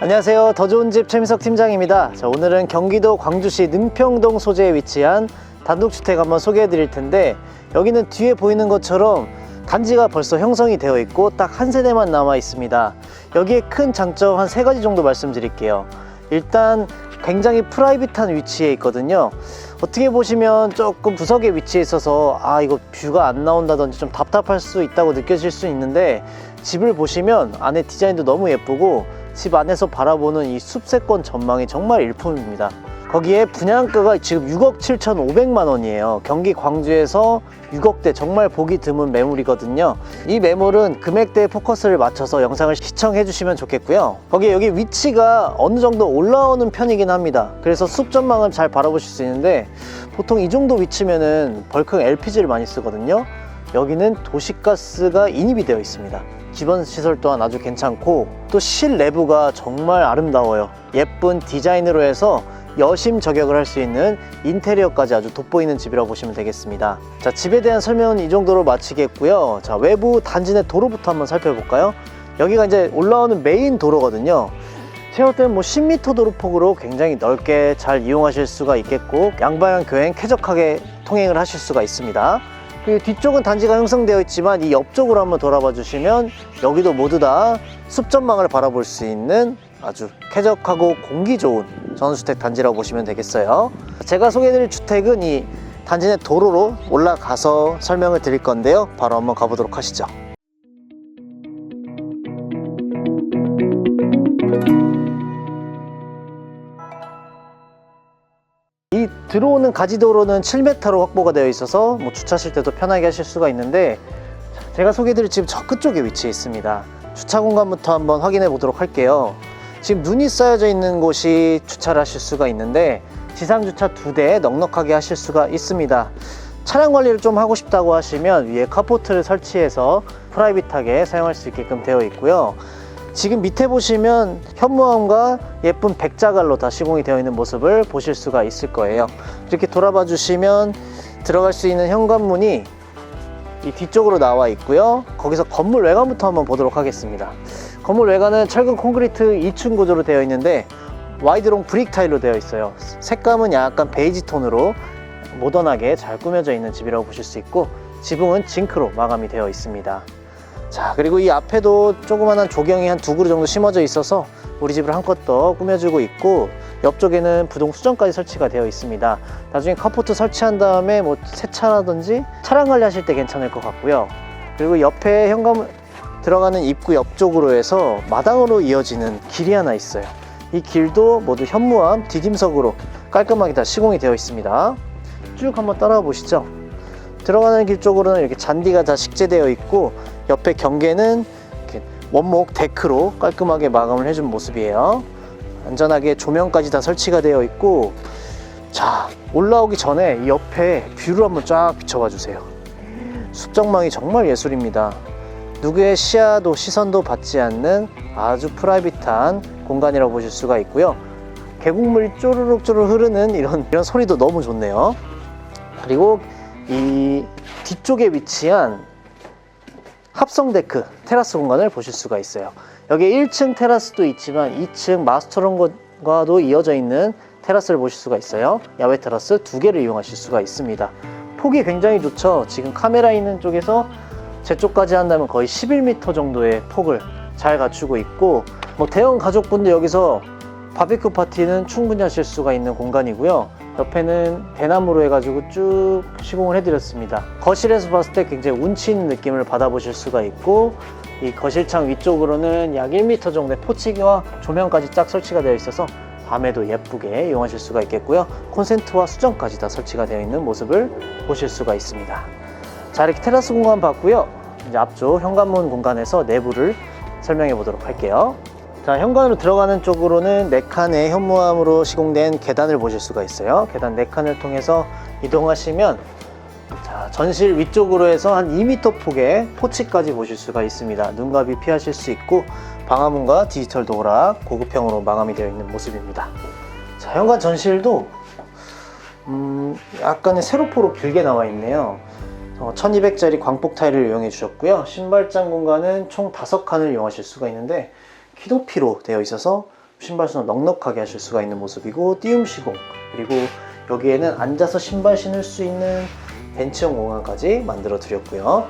안녕하세요. 더 좋은 집 최민석 팀장입니다. 자, 오늘은 경기도 광주시 능평동 소재에 위치한 단독주택 한번 소개해 드릴 텐데 여기는 뒤에 보이는 것처럼 단지가 벌써 형성이 되어 있고 딱 한 세대만 남아 있습니다. 여기에 큰 장점 한 세 가지 정도 말씀드릴게요. 일단 굉장히 프라이빗한 위치에 있거든요. 어떻게 보시면 조금 구석에 위치해 있어서 아 이거 뷰가 안 나온다든지 좀 답답할 수 있다고 느껴질 수 있는데 집을 보시면 안에 디자인도 너무 예쁘고 집 안에서 바라보는 이 숲세권 전망이 정말 일품입니다. 거기에 분양가가 지금 6억 7,500만 원이에요. 경기 광주에서 6억대 정말 보기 드문 매물이거든요. 이 매물은 금액대에 포커스를 맞춰서 영상을 시청해 주시면 좋겠고요. 거기에 여기 위치가 어느 정도 올라오는 편이긴 합니다. 그래서 숲 전망을 잘 바라보실 수 있는데 보통 이 정도 위치면은 벌크 LPG를 많이 쓰거든요. 여기는 도시가스가 인입이 되어 있습니다. 기본 시설 또한 아주 괜찮고 또 실내부가 정말 아름다워요. 예쁜 디자인으로 해서 여심 저격을 할 수 있는 인테리어까지 아주 돋보이는 집이라고 보시면 되겠습니다. 자, 집에 대한 설명은 이 정도로 마치겠고요. 자, 외부 단지 내 도로부터 한번 살펴볼까요? 여기가 이제 올라오는 메인 도로거든요. 볼 때는 뭐 10m 도로 폭으로 굉장히 넓게 잘 이용하실 수가 있겠고 양방향 교행 쾌적하게 통행을 하실 수가 있습니다. 그리고 뒤쪽은 단지가 형성되어 있지만 이 옆쪽으로 한번 돌아봐 주시면 여기도 모두 다 숲전망을 바라볼 수 있는 아주 쾌적하고 공기 좋은 전원주택 단지라고 보시면 되겠어요. 제가 소개해드릴 주택은 이 단지 내 도로로 올라가서 설명을 드릴 건데요. 바로 한번 가보도록 하시죠. 들어오는 가지도로는 7m로 확보가 되어 있어서 뭐 주차하실 때도 편하게 하실 수가 있는데 제가 소개해드릴 집 저 끝쪽에 위치해 있습니다. 주차 공간부터 한번 확인해 보도록 할게요. 지금 눈이 쌓여져 있는 곳이 주차를 하실 수가 있는데 지상 주차 두 대 넉넉하게 하실 수가 있습니다. 차량 관리를 좀 하고 싶다고 하시면 위에 카포트를 설치해서 프라이빗하게 사용할 수 있게끔 되어 있고요. 지금 밑에 보시면 현무암과 예쁜 백자갈로 다 시공이 되어 있는 모습을 보실 수가 있을 거예요. 이렇게 돌아봐 주시면 들어갈 수 있는 현관문이 이 뒤쪽으로 나와 있고요. 거기서 건물 외관부터 한번 보도록 하겠습니다. 건물 외관은 철근 콘크리트 2층 구조로 되어 있는데 와이드롱 브릭 타일로 되어 있어요. 색감은 약간 베이지 톤으로 모던하게 잘 꾸며져 있는 집이라고 보실 수 있고 지붕은 징크로 마감이 되어 있습니다. 자 그리고 이 앞에도 조그만한 조경이 한 두 그루 정도 심어져 있어서 우리 집을 한껏 더 꾸며주고 있고 옆쪽에는 부동 수전까지 설치가 되어 있습니다. 나중에 카포트 설치한 다음에 뭐 세차라든지 차량 관리하실 때 괜찮을 것 같고요. 그리고 옆에 현관 들어가는 입구 옆쪽으로 해서 마당으로 이어지는 길이 하나 있어요. 이 길도 모두 현무암 디딤석으로 깔끔하게 다 시공이 되어 있습니다. 쭉 한번 따라와 보시죠. 들어가는 길 쪽으로는 이렇게 잔디가 다 식재되어 있고 옆에 경계는 원목 데크로 깔끔하게 마감을 해준 모습이에요. 안전하게 조명까지 다 설치가 되어 있고 자 올라오기 전에 이 옆에 뷰를 한번 쫙 비춰봐 주세요. 숲정망이 정말 예술입니다. 누구의 시야도 시선도 받지 않는 아주 프라이빗한 공간이라고 보실 수가 있고요. 계곡물이 쪼르륵 쪼르륵 흐르는 이런 이런 소리도 너무 좋네요. 그리고 이 뒤쪽에 위치한 합성 데크 테라스 공간을 보실 수가 있어요. 여기 1층 테라스도 있지만 2층 마스터룸과도 이어져 있는 테라스를 보실 수가 있어요. 야외 테라스 두 개를 이용하실 수가 있습니다. 폭이 굉장히 좋죠. 지금 카메라 있는 쪽에서 제 쪽까지 한다면 거의 11m 정도의 폭을 잘 갖추고 있고 뭐 대형 가족분들 여기서 바비큐 파티는 충분히 하실 수가 있는 공간이고요. 옆에는 대나무로 해가지고 쭉 시공을 해드렸습니다. 거실에서 봤을 때 굉장히 운치 있는 느낌을 받아보실 수가 있고 이 거실창 위쪽으로는 약 1m 정도의 포치기와 조명까지 쫙 설치가 되어 있어서 밤에도 예쁘게 이용하실 수가 있겠고요. 콘센트와 수전까지 다 설치가 되어 있는 모습을 보실 수가 있습니다. 자 이렇게 테라스 공간 봤고요. 이제 앞쪽 현관문 공간에서 내부를 설명해 보도록 할게요. 자, 현관으로 들어가는 쪽으로는 4칸의 현무암으로 시공된 계단을 보실 수가 있어요. 계단 4칸을 통해서 이동하시면 자, 전실 위쪽으로 해서 한 2m 폭의 포치까지 보실 수가 있습니다. 눈갑이 피하실 수 있고 방화문과 디지털 도어락 고급형으로 마감이 되어 있는 모습입니다. 자, 현관 전실도 음, 약간의 세로포로 길게 나와 있네요. 어, 1200짜리 광폭 타일을 이용해 주셨고요. 신발장 공간은 총 5칸을 이용하실 수가 있는데 키높이로 되어 있어서 신발 수납 넉넉하게 하실 수가 있는 모습이고 띄움 시공 그리고 여기에는 앉아서 신발 신을 수 있는 벤치형 공간까지 만들어 드렸고요.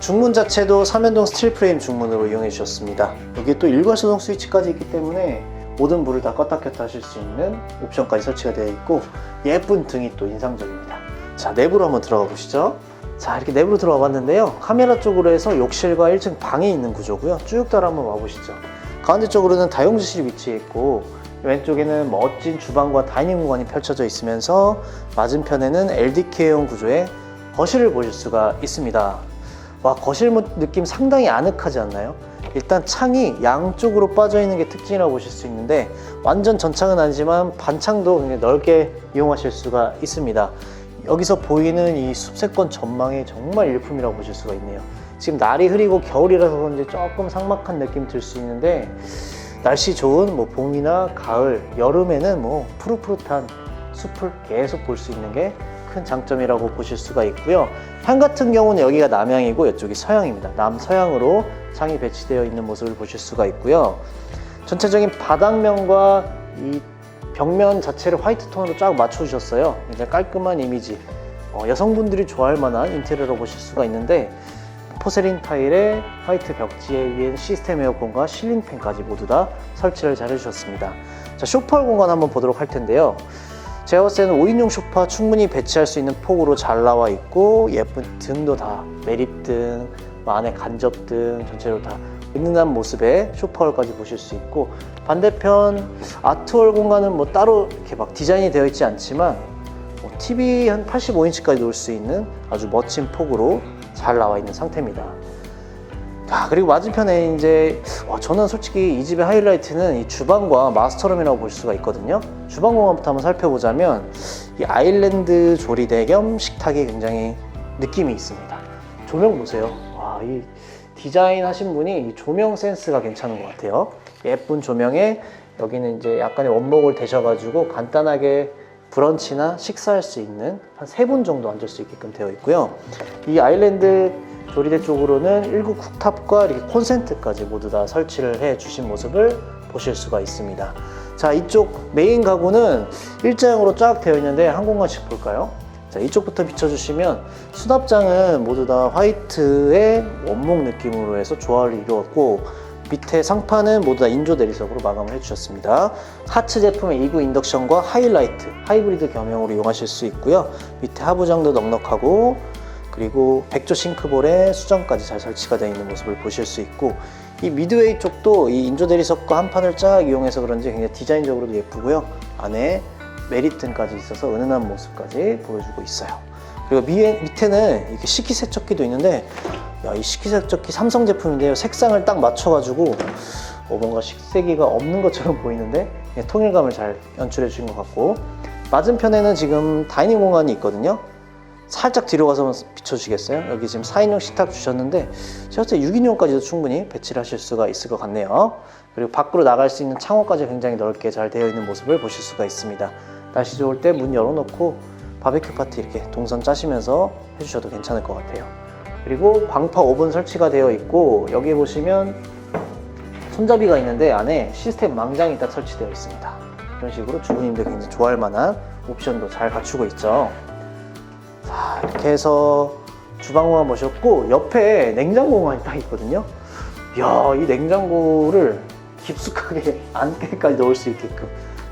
중문 자체도 3연동 스틸 프레임 중문으로 이용해 주셨습니다. 여기에 또 일괄소동 스위치까지 있기 때문에 모든 불을 다 껐다 켰다 하실 수 있는 옵션까지 설치가 되어 있고 예쁜 등이 또 인상적입니다. 자 내부로 한번 들어가 보시죠. 자 이렇게 내부로 들어가 봤는데요. 카메라 쪽으로 해서 욕실과 1층 방이 있는 구조고요. 쭉 따라 한번 와보시죠. 가운데 쪽으로는 다용도실이 위치해 있고 왼쪽에는 멋진 주방과 다이닝 공간이 펼쳐져 있으면서 맞은편에는 LDK형 구조의 거실을 보실 수가 있습니다. 와 거실 모- 느낌 상당히 아늑하지 않나요? 일단 창이 양쪽으로 빠져 있는 게 특징이라고 보실 수 있는데 완전 전창은 아니지만 반창도 굉장히 넓게 이용하실 수가 있습니다. 여기서 보이는 이 숲세권 전망이 정말 일품이라고 보실 수가 있네요. 지금 날이 흐리고 겨울이라서 그런지 조금 삭막한 느낌 들 수 있는데 날씨 좋은 뭐 봄이나 가을, 여름에는 뭐 푸릇푸릇한 숲을 계속 볼 수 있는 게 큰 장점이라고 보실 수가 있고요. 향 같은 경우는 여기가 남향이고 이쪽이 서향입니다. 남서향으로 창이 배치되어 있는 모습을 보실 수가 있고요. 전체적인 바닥면과 이 벽면 자체를 화이트 톤으로 쫙 맞춰주셨어요. 굉장히 깔끔한 이미지. 어, 여성분들이 좋아할 만한 인테리어로 보실 수가 있는데 포세린 타일에 화이트 벽지에 위엔 시스템 에어컨과 실링팬까지 모두 다 설치를 잘 해주셨습니다. 자, 쇼파월 공간 한번 보도록 할 텐데요. 제가 봤을 때는 5인용 쇼파 충분히 배치할 수 있는 폭으로 잘 나와 있고 예쁜 등도 다 매립등, 뭐 안에 간접등 전체로 다 은은한 모습의 쇼파월까지 보실 수 있고 반대편 아트월 공간은 뭐 따로 이렇게 막 디자인이 되어 있지 않지만 뭐 TV 한 85인치까지 놓을 수 있는 아주 멋진 폭으로 잘 나와 있는 상태입니다. 아, 그리고 맞은편에 이제 어, 저는 솔직히 이 집의 하이라이트는 이 주방과 마스터룸이라고 볼 수가 있거든요. 주방 공간부터 한번 살펴보자면 이 아일랜드 조리대 겸 식탁이 굉장히 느낌이 있습니다. 조명 보세요. 와, 이 디자인 하신 분이 이 조명 센스가 괜찮은 것 같아요. 예쁜 조명에 여기는 이제 약간의 원목을 대셔가지고 간단하게 브런치나 식사할 수 있는 한 세 분 정도 앉을 수 있게끔 되어 있고요. 이 아일랜드 조리대 쪽으로는 1구 쿡탑과 이렇게 콘센트까지 모두 다 설치를 해 주신 모습을 보실 수가 있습니다. 자, 이쪽 메인 가구는 일자형으로 쫙 되어 있는데 한 공간씩 볼까요? 자, 이쪽부터 비춰주시면 수납장은 모두 다 화이트의 원목 느낌으로 해서 조화를 이루었고 밑에 상판은 모두 다 인조 대리석으로 마감을 해주셨습니다. 하츠 제품의 2구 인덕션과 하이라이트, 하이브리드 겸용으로 이용하실 수 있고요. 밑에 하부장도 넉넉하고 그리고 백조 싱크볼에 수정까지 잘 설치가 되어 있는 모습을 보실 수 있고 이 미드웨이 쪽도 이 인조 대리석과 한 판을 쫙 이용해서 그런지 굉장히 디자인적으로도 예쁘고요. 안에 메리튼까지 있어서 은은한 모습까지 보여주고 있어요. 그리고 미, 밑에는 이렇게 식기세척기도 있는데 야, 이 식기세척기 삼성 제품인데요. 색상을 딱 맞춰가지고 어, 뭔가 식세기가 없는 것처럼 보이는데 그냥 통일감을 잘 연출해 주신 것 같고 맞은편에는 지금 다이닝 공간이 있거든요. 살짝 뒤로 가서 비춰주시겠어요? 여기 지금 4인용 식탁 주셨는데 제가 때 6인용까지도 충분히 배치를 하실 수가 있을 것 같네요. 그리고 밖으로 나갈 수 있는 창호까지 굉장히 넓게 잘 되어 있는 모습을 보실 수가 있습니다. 날씨 좋을 때 문 열어놓고 바베큐 파티 이렇게 동선 짜시면서 해주셔도 괜찮을 것 같아요. 그리고 광파 오븐 설치가 되어 있고 여기 보시면 손잡이가 있는데 안에 시스템 망장이 딱 설치되어 있습니다. 이런 식으로 주부님들 굉장히 좋아할 만한 옵션도 잘 갖추고 있죠. 자, 이렇게 해서 주방 공간 보셨고 옆에 냉장고 공간이 딱 있거든요. 이야, 이 냉장고를 깊숙하게 안개까지 넣을 수 있게끔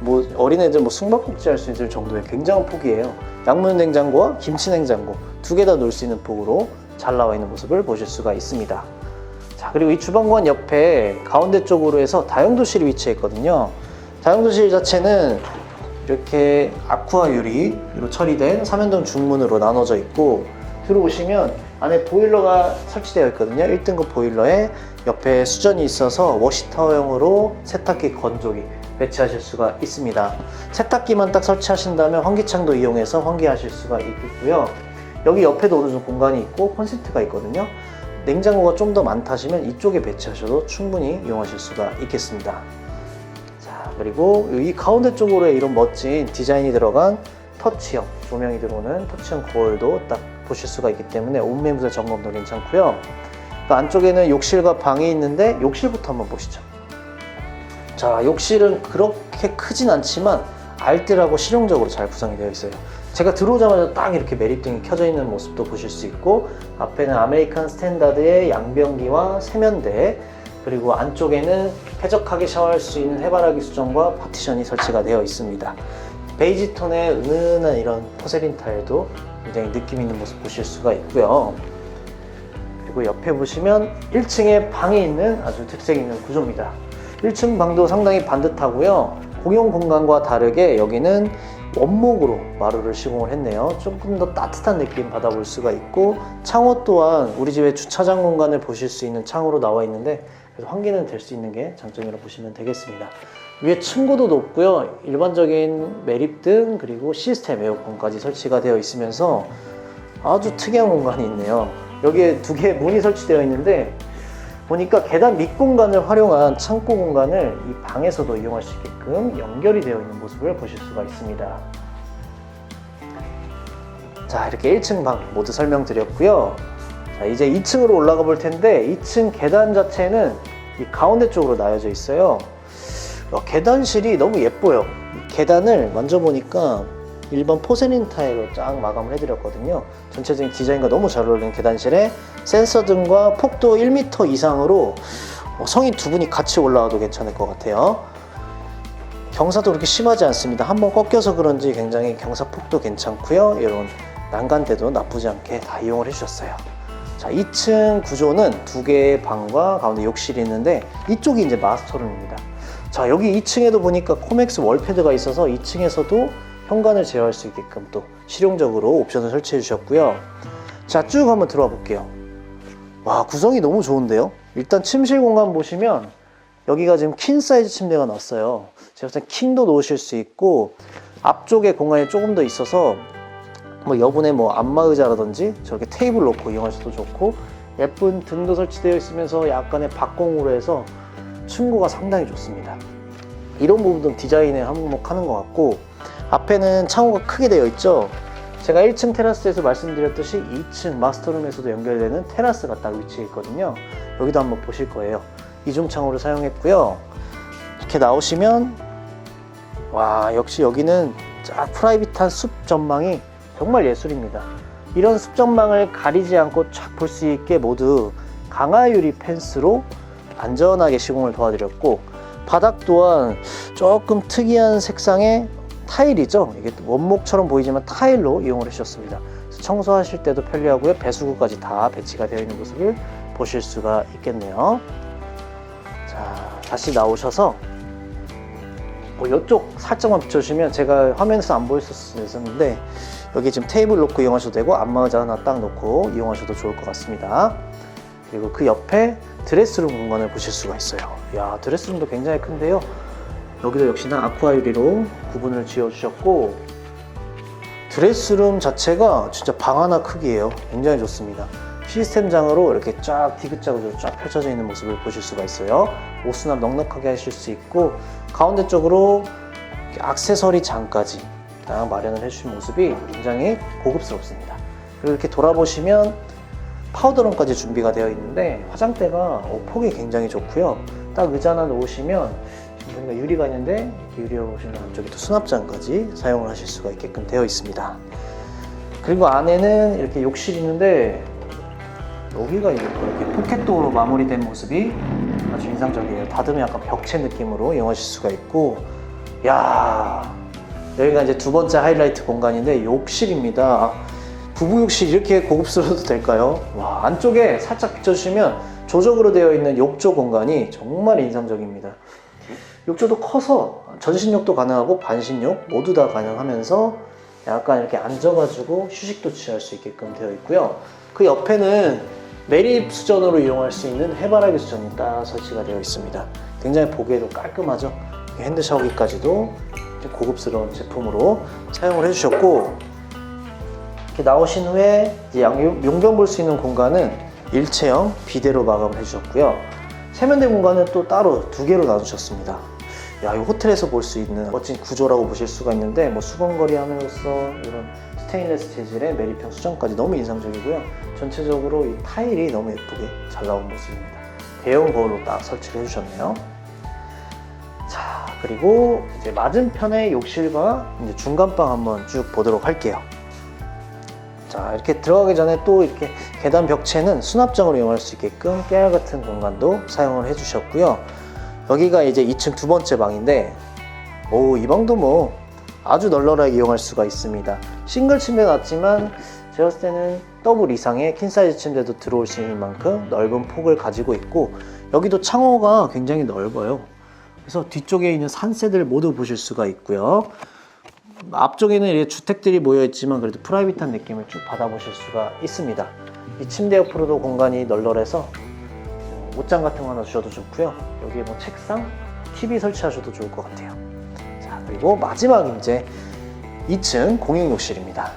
뭐 어린애들 뭐 숨바꼭질 할 수 있을 정도의 굉장한 폭이에요. 양문 냉장고와 김치 냉장고 두 개 다 넣을 수 있는 폭으로 잘 나와 있는 모습을 보실 수가 있습니다. 자, 그리고 이 주방관 옆에 가운데 쪽으로 해서 다용도실이 위치해 있거든요. 다용도실 자체는 이렇게 아쿠아 유리로 처리된 3연동 중문으로 나눠져 있고 들어오시면 안에 보일러가 설치되어 있거든요. 1등급 보일러에 옆에 수전이 있어서 워시타워형으로 세탁기 건조기 배치하실 수가 있습니다. 세탁기만 딱 설치하신다면 환기창도 이용해서 환기하실 수가 있고요. 여기 옆에도 어느 정도 공간이 있고 콘센트가 있거든요. 냉장고가 좀 더 많다 하시면 이쪽에 배치하셔도 충분히 이용하실 수가 있겠습니다. 자, 그리고 이 가운데 쪽으로 이런 멋진 디자인이 들어간 터치형 조명이 들어오는 터치형 거울도 딱 보실 수가 있기 때문에 온매무새 점검도 괜찮고요. 그 안쪽에는 욕실과 방이 있는데 욕실부터 한번 보시죠. 자, 욕실은 그렇게 크진 않지만 알뜰하고 실용적으로 잘 구성이 되어 있어요. 제가 들어오자마자 딱 이렇게 매립등이 켜져 있는 모습도 보실 수 있고 앞에는 아메리칸 스탠다드의 양변기와 세면대 그리고 안쪽에는 쾌적하게 샤워할 수 있는 해바라기 수정과 파티션이 설치가 되어 있습니다. 베이지 톤의 은은한 이런 포세린 타일도 굉장히 느낌 있는 모습 보실 수가 있고요. 그리고 옆에 보시면 1층에 방이 있는 아주 특색 있는 구조입니다. 1층 방도 상당히 반듯하고요. 공용 공간과 다르게 여기는 원목으로 마루를 시공을 했네요. 조금 더 따뜻한 느낌 받아볼 수가 있고 창호 또한 우리 집의 주차장 공간을 보실 수 있는 창으로 나와 있는데 그래서 환기는 될 수 있는 게 장점이라고 보시면 되겠습니다. 위에 층고도 높고요. 일반적인 매립등 그리고 시스템 에어컨까지 설치가 되어 있으면서 아주 특이한 공간이 있네요. 여기에 두 개의 문이 설치되어 있는데 보니까 계단 밑 공간을 활용한 창고 공간을 이 방에서도 이용할 수 있게끔 연결이 되어 있는 모습을 보실 수가 있습니다. 자, 이렇게 1층 방 모두 설명드렸고요. 자, 이제 2층으로 올라가 볼 텐데 2층 계단 자체는 이 가운데 쪽으로 나여져 있어요. 어, 계단실이 너무 예뻐요. 이 계단을 만져보니까 일반 포세린 타일로 쫙 마감을 해드렸거든요. 전체적인 디자인과 너무 잘 어울리는 계단실에 센서 등과 폭도 1m 이상으로 어, 성인 두 분이 같이 올라와도 괜찮을 것 같아요. 경사도 그렇게 심하지 않습니다. 한번 꺾여서 그런지 굉장히 경사 폭도 괜찮고요. 이런 난간대도 나쁘지 않게 다 이용을 해주셨어요. 자, 2층 구조는 두 개의 방과 가운데 욕실이 있는데 이쪽이 이제 마스터룸입니다. 자, 여기 2층에도 보니까 코맥스 월패드가 있어서 2층에서도 현관을 제어할 수 있게끔 또 실용적으로 옵션을 설치해 주셨고요. 자, 쭉 한번 들어와 볼게요. 와, 구성이 너무 좋은데요? 일단 침실 공간 보시면 여기가 지금 퀸 사이즈 침대가 났어요. 제가 볼땐 킹도 놓으실 수 있고 앞쪽에 공간이 조금 더 있어서 뭐 여분의 뭐 안마 의자라든지 저렇게 테이블 놓고 이용하셔도 좋고 예쁜 등도 설치되어 있으면서 약간의 박공으로 해서 층고가 상당히 좋습니다. 이런 부분도 디자인에 한몫하는 것 같고 앞에는 창호가 크게 되어 있죠. 제가 1층 테라스에서 말씀드렸듯이 2층 마스터룸에서도 연결되는 테라스가 딱 위치해 있거든요. 여기도 한번 보실 거예요. 이중 창호를 사용했고요. 이렇게 나오시면 와 역시 여기는 쫙 프라이빗한 숲 전망이 정말 예술입니다. 이런 숲 전망을 가리지 않고 쫙 볼 수 있게 모두 강화 유리 펜스로 안전하게 시공을 도와드렸고 바닥 또한 조금 특이한 색상의 타일이죠. 이게 원목처럼 보이지만 타일로 이용을. 그래서 청소하실 때도 편리하고요. 배수구까지 다 배치가 되어 있는 모습을 보실 수가 있겠네요. 자, 다시 나오셔서 뭐 이쪽 살짝만 비춰주시면 제가 화면에서 안 보였었는데 여기 지금 테이블 놓고 이용하셔도 되고 안마의자 하나 딱 놓고 이용하셔도 좋을 것 같습니다. 그리고 그 옆에 드레스룸 공간을 보실 수가 있어요. 야 드레스룸도 굉장히 큰데요. 여기도 역시나 아쿠아 유리로 구분을 지어 주셨고 드레스룸 자체가 진짜 방 하나 크기예요. 굉장히 좋습니다. 시스템장으로 이렇게 쫙 디귿자로 쫙 펼쳐져 있는 모습을 보실 수가 있어요. 옷 수납 넉넉하게 하실 수 있고 가운데 쪽으로 액세서리 장까지 딱 마련을 해주신 모습이 굉장히 고급스럽습니다. 그리고 이렇게 돌아보시면 파우더룸까지 준비가 되어 있는데 화장대가 어, 폭이 굉장히 좋고요. 딱 의자 하나 놓으시면 있는데 이렇게 유리로 보시면 안쪽에 또 수납장까지 사용을 하실 수가 있게끔 되어 있습니다. 그리고 안에는 이렇게 욕실이 있는데 여기가 이렇게 포켓도어로 마무리된 모습이 아주 인상적이에요. 닫으면 약간 벽체 느낌으로 이용하실 수가 있고, 야 여기가 이제 두 번째 하이라이트 공간인데 욕실입니다. 부부 욕실 이렇게 고급스러워도 될까요? 와 안쪽에 살짝 비춰주시면 조적으로 되어 있는 욕조 공간이 정말 인상적입니다. 욕조도 커서 전신욕도 가능하고 반신욕 모두 다 가능하면서 약간 이렇게 앉아가지고 휴식도 취할 수 있게끔 되어 있고요. 그 옆에는 매립 수전으로 이용할 수 있는 해바라기 수전이 딱 설치가 되어 있습니다. 굉장히 보기에도 깔끔하죠. 핸드 샤워기까지도 고급스러운 제품으로 사용을 해주셨고 이렇게 나오신 후에 용변 볼수 있는 공간은 일체형 비대로 마감을 해주셨고요. 세면대 공간은 또 따로 두 개로 나누셨습니다. 야, 이 호텔에서 볼 수 있는 멋진 구조라고 보실 수가 있는데 뭐 수건거리 하면서 이런 스테인레스 재질의 매립형 수정까지 너무 인상적이고요. 전체적으로 이 타일이 너무 예쁘게 잘 나온 모습입니다. 대형 거울로 딱 설치를 해주셨네요. 그리고 이제 맞은편에 욕실과 이제 중간방 한번 쭉 보도록 할게요. 자, 이렇게 들어가기 전에 또 이렇게 계단 벽체는 수납장으로 이용할 수 있게끔 깨알 같은 공간도 사용을 해주셨고요. 여기가 이제 2층 두 번째 방인데, 오, 이 방도 뭐 아주 널널하게 이용할 수가 있습니다. 싱글 침대 놨지만 제가 봤을 때는 더블 이상의 퀸사이즈 침대도 들어올 수 있는 만큼 넓은 폭을 가지고 있고 여기도 창호가 굉장히 넓어요. 그래서 뒤쪽에 있는 산새들 모두 보실 수가 있고요. 앞쪽에는 이렇게 주택들이 모여 있지만 그래도 프라이빗한 느낌을 쭉 받아보실 수가 있습니다. 이 침대 옆으로도 공간이 널널해서 어, 옷장 같은 거 하나 주셔도 좋고요. 여기에 뭐 책상, TV 설치하셔도 좋을 것 같아요. 자 그리고 마지막 이제 2층 공용 욕실입니다.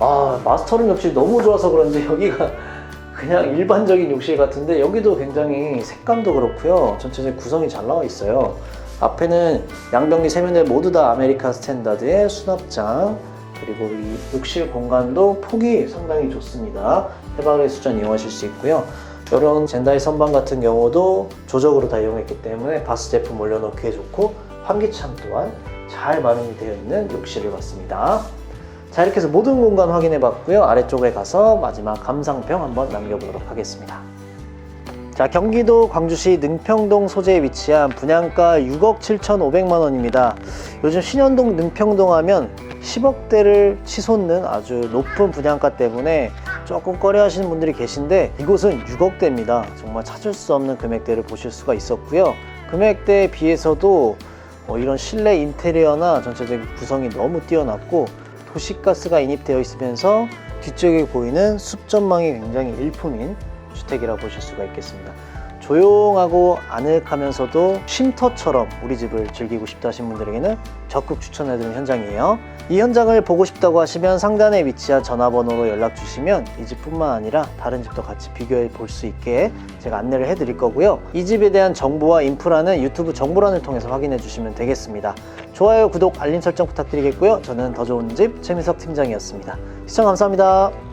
아 마스터룸 욕실 너무 좋아서 그런지 여기가 그냥 일반적인 욕실 같은데 여기도 굉장히 색감도 그렇고요. 전체적인 구성이 잘 나와 있어요. 앞에는 양변기 세면대 모두 다 아메리칸 스탠다드의 수납장 그리고 이 욕실 공간도 폭이 상당히 좋습니다. 해바라기 수전 이용하실 수 있고요. 이런 젠다이 선반 같은 경우도 조적으로 다 이용했기 때문에 바스 제품 올려놓기에 좋고 환기창 또한 잘 마련이 되어 있는 욕실을 봤습니다. 자 이렇게 해서 모든 공간 확인해 봤고요. 아래쪽에 가서 마지막 감상평 한번 남겨보도록 하겠습니다. 자, 경기도 광주시 능평동 소재에 위치한 분양가 6억 7,500만 원입니다. 요즘 신현동 능평동 하면 10억대를 치솟는 아주 높은 분양가 때문에 조금 꺼려 하시는 분들이 계신데 이곳은 6억대입니다. 정말 찾을 수 없는 금액대를 보실 수가 있었고요. 금액대에 비해서도 어, 이런 실내 인테리어나 전체적인 구성이 너무 뛰어났고 도시가스가 인입되어 있으면서 뒤쪽에 보이는 숲 전망이 굉장히 일품인 주택이라고 보실 수가 있겠습니다. 조용하고 아늑하면서도 쉼터처럼 우리 집을 즐기고 싶다 하신 분들에게는 적극 추천해드리는 현장이에요. 이 현장을 보고 싶다고 하시면 상단에 위치한 전화번호로 연락 주시면 이 집뿐만 아니라 다른 집도 같이 비교해 볼 수 있게 제가 안내를 해드릴 거고요. 이 집에 대한 정보와 인프라는 유튜브 정보란을 통해서 확인해 주시면 되겠습니다. 좋아요, 구독, 알림 설정 부탁드리겠고요. 저는 더 좋은 집 최민석 팀장이었습니다. 시청 감사합니다.